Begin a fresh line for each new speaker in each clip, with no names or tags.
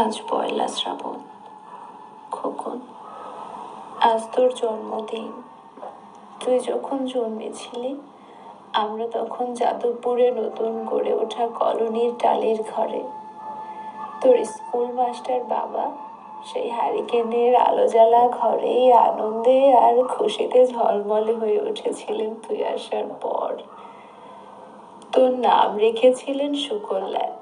আজ পয়লা শ্রাবণ খোকন, আজ তোর জন্মদিন। তুই যখন জন্মেছিলি, আমরা তখন যাদবপুরে নতুন গড়ে ওঠা কলোনির টালির ঘরে। তোর স্কুল মাস্টার বাবা সেই হারিকেনের আলো জ্বালা ঘরে আনন্দে আর খুশিতে ঝলমলে হয়ে উঠেছিলেন তুই আসার পর। তোর নাম রেখেছিলেন সুকল্যাণ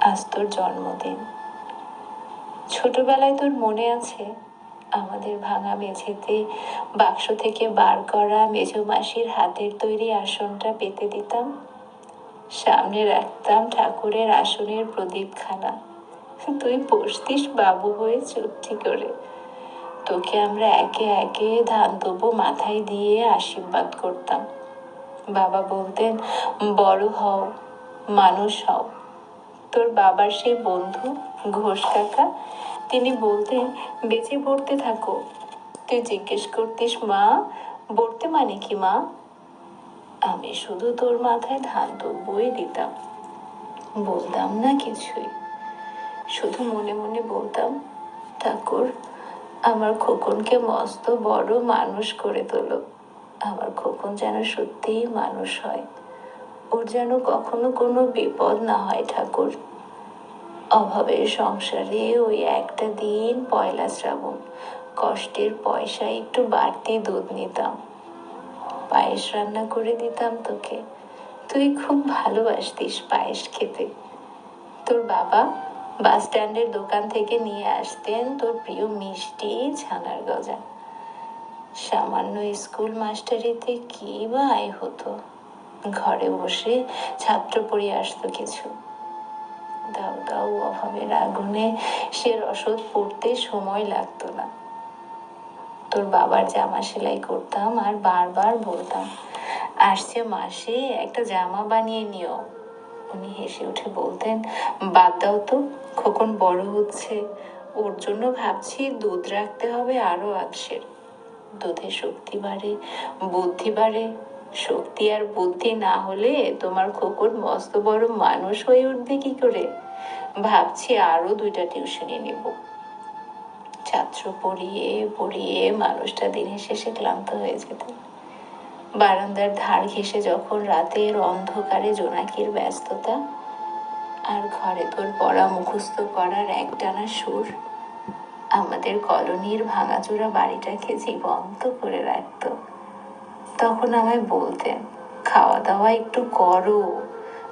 আজ তোর জন্মদিন। ছোটবেলায় তোর মনে আছে আমাদের ভাঙা মেঝেতে বাক্স থেকে বার করা মেজো মাসির হাতের তৈরি আসনটা পেতে দিতাম? সামনে রাখতাম ঠাকুরের আসনের প্রদীপখানা। তুই বসতিস বাবু হয়ে চুপটি করে। তোকে আমরা একে একে ধান তবু মাথায় দিয়ে আশীর্বাদ করতাম। বাবা বলতেন, বড় হও, মানুষ হও। তোর বাবার সেই বন্ধু ঘোষ কাকা? তিনি বলতেন, বেঁচে পড়তে থাকো। তুই জিজ্ঞেস করতিস, মা, পড়তে মানে কি, মা? আমি শুধু তোর মাথায় ধান তো বই দিতাম। বলতাম না কিছুই। শুধু মনে মনে বলতাম, ঠাকুর, আমার খোকনকে মস্ত বড় মানুষ করে তোলো। আমার খোকন যেন সত্যিই মানুষ হয়। ওর যেন কখনো কোনো বিপদ না হয় ঠাকুর। অভাবের সংসারে ওই একটা দিন পয়লা শ্রাবণ। কষ্টের পয়সা একটু বাড়তি দুধ নিতাম। পায়েস রান্না করে দিতাম তোকে। তুই খুব ভালোবাসতিস পায়েস খেতে। তোর বাবা বাস স্ট্যান্ডের দোকান থেকে নিয়ে আসতেন তোর প্রিয় মিষ্টি ছানার গজা। সামান্য স্কুল মাস্টারিতে কি বা আয় হতো? ঘরে বসে ছাত্র পড়িয়ে আসতো কিছু। দাও দাও, অভাবের আগুনে সে রসদ পড়তে সময় লাগতো না। তোর বাবার জামা সেলাই করতাম আর বারবার বলতাম, আসছে মাসে একটা জামা বানিয়ে নিও। উনি হেসে উঠে বলতেন, বাদ দাও তো, খোকন বড় হচ্ছে। ওর জন্য ভাবছি দুধ রাখতে হবে আরও আজসের দুধে শক্তি বাড়ে, বুদ্ধি বাড়ে শক্তি আর বুদ্ধি না হলে তোমার খোকর মস্ত বড় মানুষ হয়ে উঠবে কি করে? ভাবছি আরও দুইটা টিউশনি নেব। ছাত্র পড়িয়ে পড়িয়ে মানুষটা দিনের শেষে ক্লান্ত হয়ে যেত। বারান্দার ধার ঘেসে যখন রাতের অন্ধকারে জোনাকির ব্যস্ততা আর ঘরে তোর পড়া মুখস্থ করার একটানা সুর, আমাদের কলোনির ভাঙাচোরা বাড়িটাকে জীবন্ত করে রাখতো। তখন আমায় বলতেন খাওয়া দাওয়া একটু করো।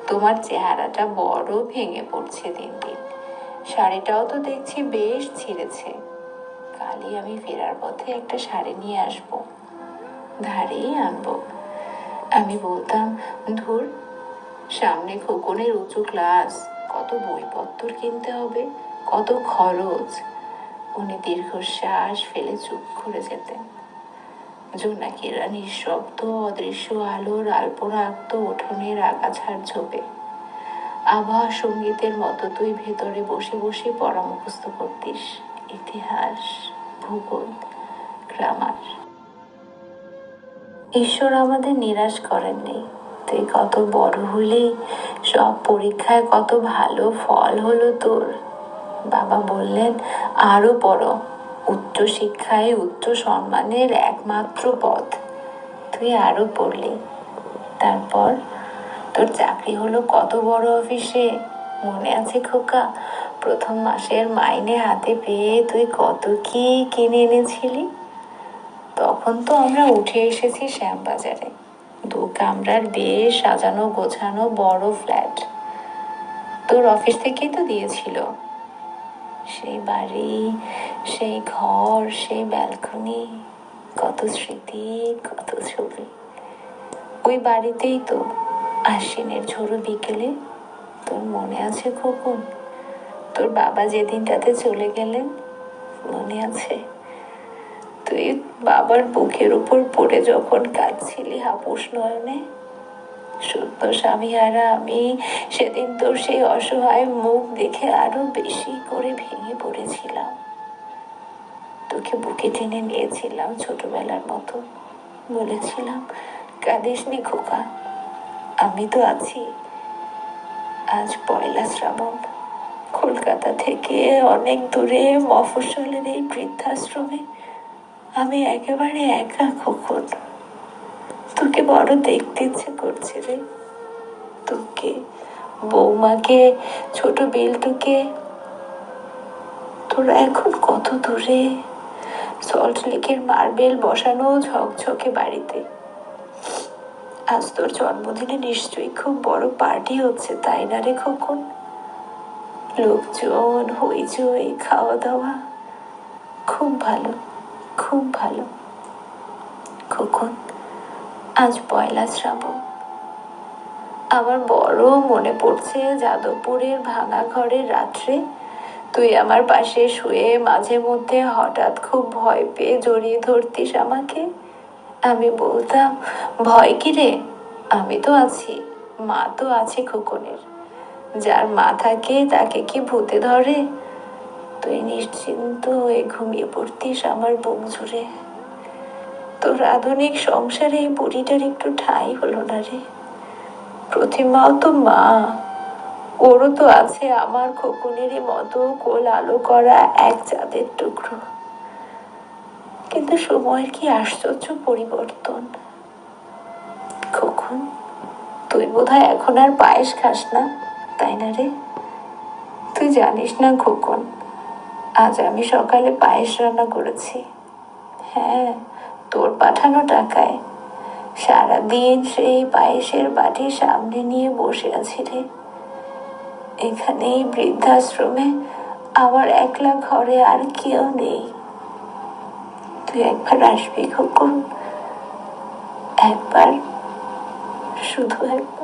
তোমার চেহারাটা বড় ভেঙে পড়ছে দিন দিন শাড়িটাও তো দেখছি বেশ ছিঁড়েছে। কালই আমি ফেরার পথে একটা শাড়ি নিয়ে আসব। ধারেই আনব। আমি বলতাম, ধুর, সামনে খোকনের উঁচু ক্লাস কত বইপত্র কিনতে হবে, কত খরচ। উনি দীর্ঘশ্বাস ফেলে চুপ করে যেতেন। জোনাকিরা নিঃশব্দ অদৃশ্য আলোর আলপনা আঁকত উঠোনের আগাছার ঝোপে। আবহাওয়া সঙ্গীতের মতো তুই ভেতরে বসে বসে পড়া মুখস্থ করতিস। ইতিহাস, ভূগোল, গ্রামার। ঈশ্বর আমাদের নিরাশ করেননি তুই কত বড় হলি, সব পরীক্ষায় কত ভালো ফল হলো তোর। বাবা বললেন, আরও পড়ো। উচ্চ শিক্ষায় উচ্চ সম্মানের একমাত্র পথ। তুই আরও পড়লি। তারপর তোর চাকরি হলো কত বড় অফিসে? মনে আছে খোকা, প্রথম মাসের মাইনে হাতে পেয়ে তুই কত কি কিনে এনেছিলি? তখন তো আমরা উঠে এসেছি শ্যামবাজারে। দু কামরার বেশ সাজানো গোছানো বড় ফ্ল্যাট। তোর অফিস থেকেই তো দিয়েছিল। সেই বাড়ি সেই ঘর, সেই ব্যালকনি কত স্মৃতি, কত ছবি। ওই বাড়িতেই তো আশ্বিনের ঝোড়ো বিকেলে তোর মনে আছে খোকন? তোর বাবা যেদিনটাতে চলে গেলেন, মনে আছে? তুই বাবার বুকের উপর পড়ে যখন কাঁদছিলি হাপুস নয়নে? সত্য স্বামী আর আমি সেদিন তোর সেই অসহায় মুখ দেখে আরও বেশি করে ভেঙে পড়েছিলাম। তোকে বুকে টেনে নিয়েছিলাম ছোটবেলার মতো। বলেছিলাম কাঁদিসনি খোকা, আমি তো আছি। আজ পয়লা শ্রাবণ, কলকাতা থেকে অনেক দূরে মফস্বলের এই বৃদ্ধাশ্রমে আমি একেবারে একা খোকন। তোকে বড় দেখতে ইচ্ছে করছে রে। তোকে, বৌমাকে, ছোট বিল্টুকে, তোরা এখন কত দূরে? সল্ট লেকের মার্বেল বসানো ঝকঝকে বাড়িতে। আজ তোর জন্মদিনে নিশ্চয়ই খুব বড় পার্টি হচ্ছে, তাই না রে খোকন? লোকজন, হইচই খাওয়া দাওয়া খুব ভালো খুব ভালো। খোকন, আজ পয়লা শ্রাবণ। আমার বড় মনে পড়ছে যাদবপুরের ভাঙা ঘরের রাত্রে তুই আমার পাশে শুয়ে মাঝে মধ্যে হঠাৎ খুব ভয় পেয়ে জড়িয়ে ধরতিস আমাকে। আমি বলতাম, ভয় কি রে? আমি তো আছি। মা তো আছে খোকনের। যার মা থাকে তাকে কি ভূতে ধরে? তুই নিশ্চিন্ত হয়ে ঘুমিয়ে পড়তিস আমার বুক জুড়ে। তোর আধুনিক সংসারে এই বুড়িটার একটু ঠাঁই হলো না রে। প্রতিমাও তো মা। ওরও তো আছে, আমার খোকনেরই মতো কোল আলো করা এক চাঁদের টুকরো। কিন্তু সময়ের কি আশ্চর্য পরিবর্তন? খোকন, তুই বোধহয় এখন আর পায়েস খাস না, তাই না রে? তুই জানিস না খোকন, আজ আমি সকালে পায়েস রান্না করেছি। হ্যাঁ তোর পাঠানো টাকায়। সারাদিন সেই পায়েসের বাটি সামনে নিয়ে বসে আছি রে। এখানে এই বৃদ্ধাশ্রমে আমার একলা ঘরে আর কেউ নেই। তুই একবার আসবি খোকন। একবার শুধু একবার।